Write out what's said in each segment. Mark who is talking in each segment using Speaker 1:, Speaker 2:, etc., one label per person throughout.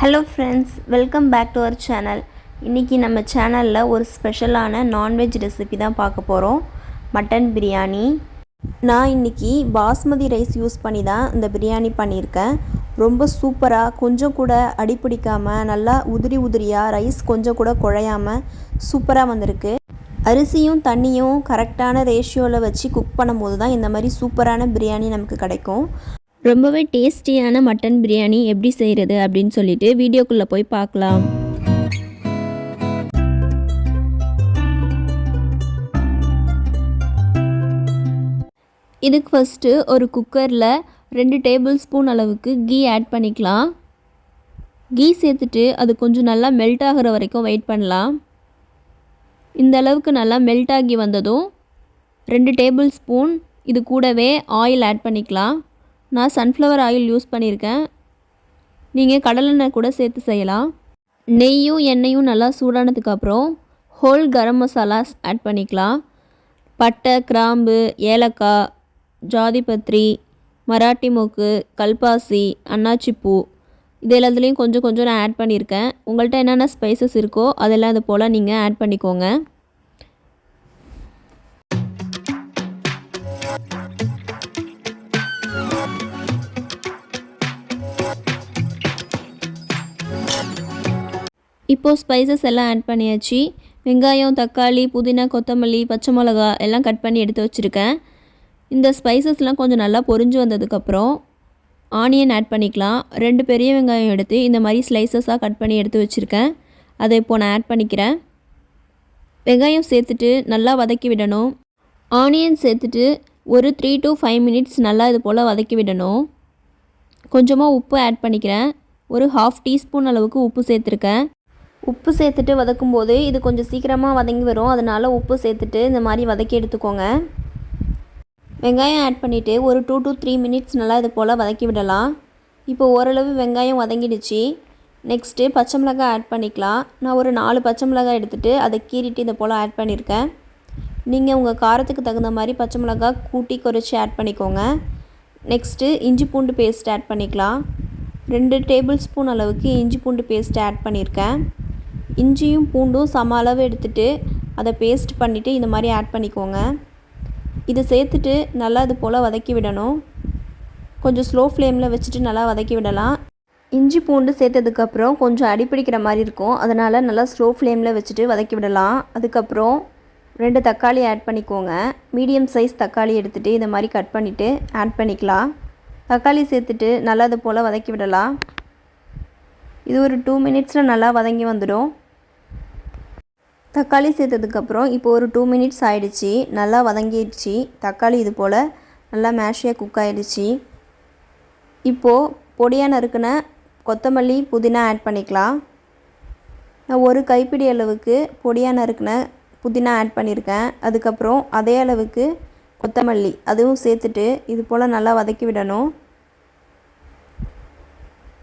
Speaker 1: Hello friends welcome back to our channel இன்றைக்கி நம்ம சேனலில் ஒரு ஸ்பெஷலான நான்வெஜ் ரெசிபி தான் பார்க்க போகிறோம் மட்டன் பிரியாணி நான் இன்றைக்கி பாஸ்மதி ரைஸ் யூஸ் பண்ணி தான் இந்த பிரியாணி பண்ணியிருக்கேன். ரொம்ப சூப்பராக கொஞ்சம் கூட அடி பிடிக்காமல் நல்லா உதிரி உதிரியாக ரைஸ் கொஞ்சம் கூட குழையாமல் சூப்பராக வந்திருக்கு. அரிசியும் தண்ணியும் கரெக்டான ரேஷியோவில் வச்சு குக் பண்ணும்போது தான் இந்த மாதிரி சூப்பரான பிரியாணி நமக்கு கிடைக்கும். ரொம்பவே டேஸ்டியான மட்டன் பிரியாணி எப்படி செய்கிறது அப்படின்னு சொல்லிட்டு வீடியோக்குள்ளே போய் பார்க்கலாம். இதுக்கு ஃபஸ்ட்டு ஒரு குக்கரில் ரெண்டு டேபிள் ஸ்பூன் அளவுக்கு கீ ஆட் பண்ணிக்கலாம். கீ சேர்த்துட்டு அது கொஞ்சம் நல்லா மெல்ட் ஆகிற வரைக்கும் வெயிட் பண்ணலாம். இந்த அளவுக்கு நல்லா மெல்ட் ஆகி வந்ததும் ரெண்டு டேபிள் ஸ்பூன் இது கூடவே ஆயில் ஆட் பண்ணிக்கலாம். நான் சன்ஃப்ளவர் ஆயில் யூஸ் பண்ணியிருக்கேன் நீங்கள் கடலெண்ணெய் கூட சேர்த்து செய்யலாம். நெய்யும் எண்ணெயும் நல்லா சூடானதுக்கப்புறம் ஹோல் கரம் மசாலாஸ் ஆட் பண்ணிக்கலாம். பட்டை கிராம்பு ஏலக்காய் ஜாதிபத்ரி மராட்டி மூக்கு கல்பாசி அன்னாச்சிப்பூ இது எல்லாத்துலேயும் கொஞ்சம் கொஞ்சம் நான் ஆட் பண்ணியிருக்கேன் உங்கள்கிட்ட என்னென்ன ஸ்பைசஸ் இருக்கோ அதெல்லாம் இது போல் நீங்கள் ஆட் பண்ணிக்கோங்க. இப்போது ஸ்பைசஸ் எல்லாம் ஆட் பண்ணியாச்சு. வெங்காயம் தக்காளி புதினா கொத்தமல்லி பச்சை மிளகா எல்லாம் கட் பண்ணி எடுத்து வச்சுருக்கேன். இந்த ஸ்பைசஸ்லாம் கொஞ்சம் நல்லா பொரிஞ்சு வந்ததுக்கப்புறம் ஆனியன் ஆட் பண்ணிக்கலாம். ரெண்டு பெரிய வெங்காயம் எடுத்து இந்த மாதிரி ஸ்லைசஸாக கட் பண்ணி எடுத்து வச்சுருக்கேன். அதை இப்போது நான் ஆட் பண்ணிக்கிறேன். வெங்காயம் சேர்த்துட்டு நல்லா வதக்கி விடணும். ஆனியன் சேர்த்துட்டு ஒரு த்ரீ டு ஃபைவ் மினிட்ஸ் நல்லா இது போல் வதக்கி விடணும். கொஞ்சமாக உப்பு ஆட் பண்ணிக்கிறேன். ஒரு ஹாஃப் டீஸ்பூன் அளவுக்கு உப்பு சேர்த்துருக்கேன். உப்பு சேர்த்துட்டு வதக்கும் போது இது கொஞ்சம் சீக்கிரமாக வதங்கி வரும். அதனால் உப்பு சேர்த்துட்டு இந்த மாதிரி வதக்கி எடுத்துக்கோங்க. வெங்காயம் ஆட் பண்ணிவிட்டு ஒரு டூ டு த்ரீ மினிட்ஸ் நல்லா இது போல் வதக்கி விடலாம். இப்போ ஓரளவு வெங்காயம் வதங்கிடுச்சு. நெக்ஸ்ட்டு பச்சை மிளகாய் ஆட் பண்ணிக்கலாம். நான் ஒரு நாலு பச்சை மிளகாய் எடுத்துகிட்டு அதை கீறிட்டு இதை போல் ஆட் பண்ணியிருக்கேன். நீங்கள் உங்கள் காரத்துக்கு தகுந்த மாதிரி பச்சை மிளகாய் கூட்டி குறைச்சி ஆட் பண்ணிக்கோங்க. நெக்ஸ்ட்டு இஞ்சி பூண்டு பேஸ்ட் ஆட் பண்ணிக்கலாம். ரெண்டு டேபிள் ஸ்பூன் அளவுக்கு இஞ்சி பூண்டு பேஸ்ட் ஆட் பண்ணியிருக்கேன். இஞ்சியும் பூண்டும் சம அளவு எடுத்துகிட்டு அதை பேஸ்ட் பண்ணிவிட்டு இந்த மாதிரி ஆட் பண்ணிக்கோங்க. இதை சேர்த்துட்டு நல்லா இது போல் வதக்கி விடணும். கொஞ்சம் ஸ்லோ ஃப்ளேமில் வச்சுட்டு நல்லா வதக்கி விடலாம். இஞ்சி பூண்டு சேர்த்ததுக்கப்புறம் கொஞ்சம் அடிப்பிடிக்கிற மாதிரி இருக்கும். அதனால் நல்லா ஸ்லோ ஃப்ளேமில் வச்சுட்டு வதக்கி விடலாம். அதுக்கப்புறம் ரெண்டு தக்காளி ஆட் பண்ணிக்கோங்க. மீடியம் சைஸ் தக்காளி எடுத்துகிட்டு இந்த மாதிரி கட் பண்ணிவிட்டு ஆட் பண்ணிக்கலாம். தக்காளி சேர்த்துட்டு நல்லா இது போல் வதக்கி விடலாம். இது ஒரு டூ மினிட்ஸில் நல்லா வதங்கி வந்துடும். தக்காளி சேர்த்ததுக்கப்புறம் இப்போ ஒரு டூ மினிட்ஸ் ஆகிடுச்சி நல்லா வதங்கிடுச்சு. தக்காளி இது போல் நல்லா மேஷியாக குக் ஆகிடுச்சி இப்போது பொடியாக நறுக்கின கொத்தமல்லி புதினா ஆட் பண்ணிக்கலாம். நான் ஒரு கைப்பிடி அளவுக்கு பொடியாக நறுக்கின புதினா ஆட் பண்ணியிருக்கேன் அதுக்கப்புறம் அதே அளவுக்கு கொத்தமல்லி அதுவும் சேர்த்துட்டு இது போல் நல்லா வதக்கி விடணும்.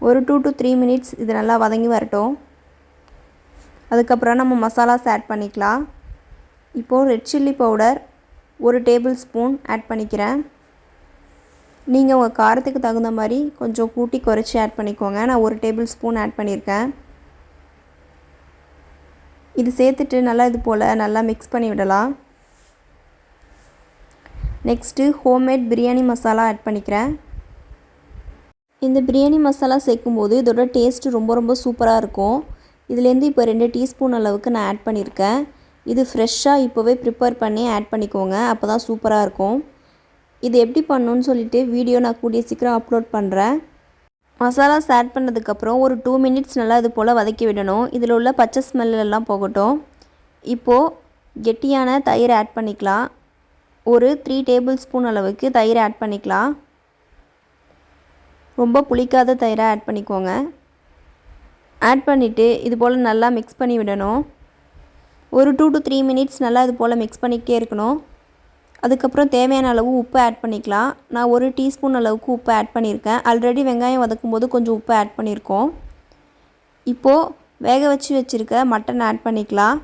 Speaker 1: ஒரு டூ டு த்ரீ மினிட்ஸ் இது நல்லா வதங்கி வரட்டும். அதுக்கப்புறம் நம்ம மசாலாஸ் ஆட் பண்ணிக்கலாம். இப்போது ரெட் சில்லி பவுடர் ஒரு டேபிள் ஸ்பூன் ஆட் பண்ணிக்கிறேன். நீங்கள் உங்கள் காரத்துக்கு தகுந்த மாதிரி கொஞ்சம் கூட்டி குறைச்சி ஆட் பண்ணிக்கோங்க. நான் ஒரு டேபிள் ஸ்பூன் ஆட் பண்ணியிருக்கேன். இது சேர்த்துட்டு நல்லா இது போல் நல்லா மிக்ஸ் பண்ணி விடலாம். Next homemade biryani masala add பண்ணிக்கிறேன். இந்த பிரியாணி மசாலா சேர்க்கும்போது இதோட டேஸ்ட்டு ரொம்ப ரொம்ப சூப்பராக இருக்கும். இதுலேருந்து இப்போ ரெண்டு டீஸ்பூன் அளவுக்கு நான் ஆட் பண்ணியிருக்கேன். இது ஃப்ரெஷ்ஷாக இப்போவே ப்ரிப்பேர் பண்ணி ஆட் பண்ணிக்கோங்க அப்போ தான் சூப்பராக இருக்கும். இது எப்படி பண்ணணுன்னு சொல்லிட்டு வீடியோ நான் கூடிய சீக்கிரம் அப்லோட் பண்ணுறேன் மசாலாஸ் ஆட் பண்ணதுக்கப்புறம் ஒரு டூ மினிட்ஸ் நல்லா இது போல் வதக்கி விடணும். இதில் உள்ள பச்சை ஸ்மெல்லாம் போகட்டும். இப்போது கெட்டியான தயிர் ஆட் பண்ணிக்கலாம். ஒரு த்ரீ டேபிள் ஸ்பூன் அளவுக்கு தயிர் ஆட் பண்ணிக்கலாம். ரொம்ப புளிக்காத தயிராக ஆட் பண்ணிக்கோங்க. ஆட் பண்ணிவிட்டு இது போல் நல்லா மிக்ஸ் பண்ணி விடணும். ஒரு டூ டு த்ரீ மினிட்ஸ் நல்லா இது போல் மிக்ஸ் பண்ணிக்கிட்டே இருக்கணும். அதுக்கப்புறம் தேவையான அளவு உப்பு ஆட் பண்ணிக்கலாம். நான் ஒரு டீஸ்பூன் அளவுக்கு உப்பு ஆட் பண்ணியிருக்கேன். ஆல்ரெடி வெங்காயம் வதக்கும் போது கொஞ்சம் உப்பு ஆட் பண்ணியிருக்கோம். இப்போது வேக வச்சு வச்சுருக்க மட்டன் ஆட் பண்ணிக்கலாம்.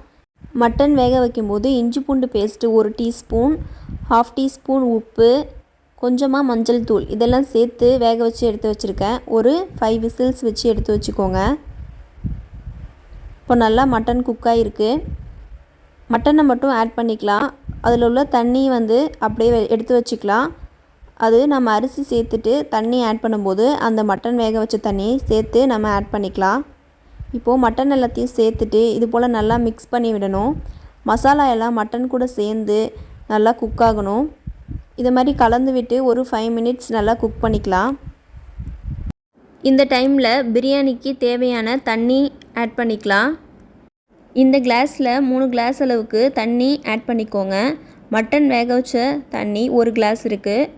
Speaker 1: மட்டன் வேக வைக்கும்போது இஞ்சி பூண்டு பேஸ்ட்டு ஒரு டீஸ்பூன் ஹாஃப் டீஸ்பூன் உப்பு கொஞ்சமாக மஞ்சள் தூள் இதெல்லாம் சேர்த்து வேக வச்சு எடுத்து வச்சுருக்கேன். ஒரு ஃபைவ் விசில்ஸ் வச்சு எடுத்து வச்சுக்கோங்க. இப்போ நல்லா மட்டன் குக் ஆகிருக்கு மட்டனை மட்டும் ஆட் பண்ணிக்கலாம். அதில் உள்ள தண்ணி வந்து அப்படியே எடுத்து வச்சுக்கலாம். அது நம்ம அரிசி சேர்த்துட்டு தண்ணி ஆட் பண்ணும்போது அந்த மட்டன் வேக வச்ச தண்ணி சேர்த்து நம்ம ஆட் பண்ணிக்கலாம். இப்போது மட்டன் எல்லாத்தையும் சேர்த்துட்டு இது போல் நல்லா மிக்ஸ் பண்ணி விடணும். மசாலா எல்லாம் மட்டன் கூட சேர்ந்து நல்லா குக் ஆகணும். இது மாதிரி கலந்து விட்டு ஒரு ஃபைவ் மினிட்ஸ் நல்லா குக் பண்ணிக்கலாம். இந்த டைமில் பிரியாணிக்கு தேவையான தண்ணி ஆட் பண்ணிக்கலாம். இந்த கிளாஸில் மூணு கிளாஸ் அளவுக்கு தண்ணி ஆட் பண்ணிக்கோங்க. மட்டன் வேக வச்ச தண்ணி ஒரு கிளாஸ் இருக்குது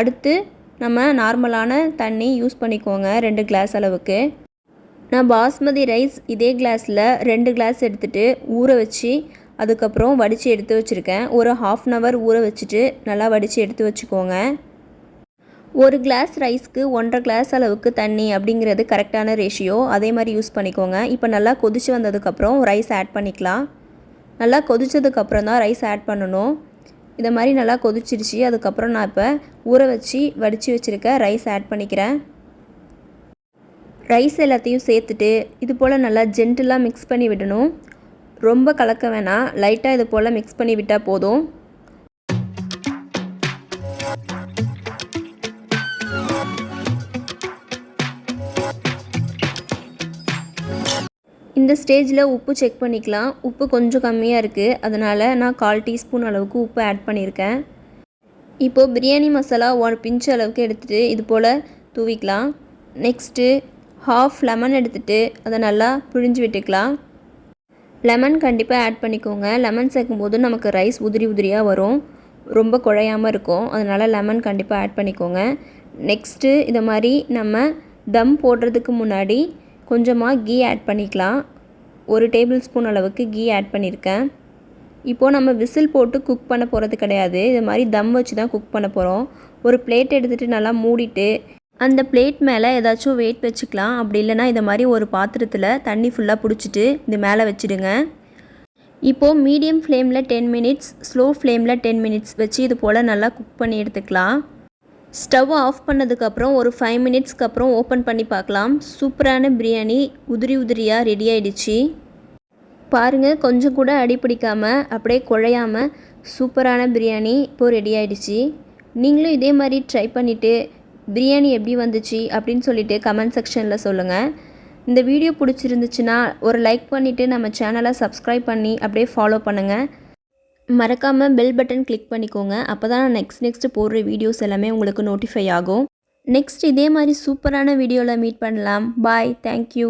Speaker 1: அடுத்து நம்ம நார்மலான தண்ணி யூஸ் பண்ணிக்கோங்க ரெண்டு கிளாஸ் அளவுக்கு. நான் பாஸ்மதி ரைஸ் இதே கிளாஸில் ரெண்டு கிளாஸ் எடுத்துகிட்டு ஊற வச்சு அதுக்கப்புறம் வடித்து எடுத்து வச்சுருக்கேன். ஒரு ஹாஃப் அன் ஹவர் ஊற வச்சுட்டு நல்லா வடித்து எடுத்து வச்சுக்கோங்க. ஒரு கிளாஸ் ரைஸ்க்கு ஒன்றரை கிளாஸ் அளவுக்கு தண்ணி அப்படிங்கிறது கரெக்டான ரேஷியோ அதே மாதிரி யூஸ் பண்ணிக்கோங்க. இப்போ நல்லா கொதிச்சு வந்ததுக்கப்புறம் ரைஸ் ஆட் பண்ணிக்கலாம். நல்லா கொதிச்சதுக்கப்புறம் தான் ரைஸ் ஆட் பண்ணணும். இதை மாதிரி நல்லா கொதிச்சிருச்சு. அதுக்கப்புறம் நான் இப்போ ஊற வச்சு வடித்து வச்சுருக்க ரைஸ் ஆட் பண்ணிக்கிறேன். ரைஸ் எல்லாத்தையும் சேர்த்துட்டு இது போல் நல்லா ஜென்டிலாக மிக்ஸ் பண்ணி விடணும். ரொம்ப கலக்க வேணாம். லைட்டாக இது போல் மிக்ஸ் பண்ணி விட்டால் போதும். இந்த ஸ்டேஜில் உப்பு செக் பண்ணிக்கலாம். உப்பு கொஞ்சம் கம்மியாக இருக்குது அதனால் நான் கால் டீஸ்பூன் அளவுக்கு உப்பு ஆட் பண்ணியிருக்கேன் இப்போது பிரியாணி மசாலா ஒரு பிஞ்ச் அளவுக்கு எடுத்துகிட்டு இது போல் தூவிக்கலாம். நெக்ஸ்ட்டு ஹாஃப் லெமன் எடுத்துகிட்டு அதை நல்லா பிழிஞ்சு விட்டுக்கலாம். லெமன் கண்டிப்பாக ஆட் பண்ணிக்கோங்க. லெமன் சேர்க்கும்போது நமக்கு ரைஸ் உதிரி உதிரியாக வரும். ரொம்ப குழையாமல் இருக்கும். அதனால் லெமன் கண்டிப்பாக ஆட் பண்ணிக்கோங்க. நெக்ஸ்ட்டு இதை மாதிரி நம்ம தம் போடுறதுக்கு முன்னாடி கொஞ்சமாக கீ ஆட் பண்ணிக்கலாம். ஒரு டேபிள் ஸ்பூன் அளவுக்கு கீ ஆட் பண்ணியிருக்கேன். இப்போது நம்ம விசில் போட்டு குக் பண்ண போகிறது கிடையாது. இது மாதிரி தம் வச்சு தான் குக் பண்ண போகிறோம் ஒரு பிளேட் எடுத்துகிட்டு நல்லா மூடிட்டு அந்த பிளேட் மேலே ஏதாச்சும் வெயிட் வச்சுக்கலாம். அப்படி இல்லைன்னா இதை மாதிரி ஒரு பாத்திரத்தில் தண்ணி ஃபுல்லாக பிடிச்சிட்டு இது மேலே வச்சுடுங்க. இப்போது மீடியம் ஃப்ளேமில் டென் மினிட்ஸ் ஸ்லோ ஃப்ளேமில் டென் மினிட்ஸ் வச்சு இது போல் நல்லா குக் பண்ணி எடுத்துக்கலாம். ஸ்டவ் ஆஃப் பண்ணதுக்கப்புறம் ஒரு ஃபைவ் மினிட்ஸ்க்கு அப்புறம் ஓப்பன் பண்ணி பார்க்கலாம். சூப்பரான பிரியாணி உதிரி உதிரியாக ரெடி ஆகிடுச்சி பாருங்கள் கொஞ்சம் கூட அடி பிடிக்காமல் அப்படியே குழையாமல் சூப்பரான பிரியாணி இப்போது ரெடி ஆகிடுச்சி நீங்களும் இதே மாதிரி ட்ரை பண்ணிவிட்டு பிரியாணி எப்படி வந்துச்சு அப்படின்னு சொல்லிட்டு கமெண்ட் செக்ஷனில் சொல்லுங்கள் இந்த வீடியோ பிடிச்சிருந்துச்சுன்னா ஒரு லைக் பண்ணிவிட்டு நம்ம சேனலை சப்ஸ்கிரைப் பண்ணி அப்படியே ஃபாலோ பண்ணுங்கள் மறக்காமல் பெல் பட்டன் கிளிக் பண்ணிக்கோங்க. அப்போ தான் நான் நெக்ஸ்ட் நெக்ஸ்ட்டு போடுற வீடியோஸ் எல்லாமே உங்களுக்கு நோட்டிஃபை ஆகும். நெக்ஸ்ட் இதே மாதிரி சூப்பரான வீடியோவில் மீட் பண்ணலாம். Bye thank you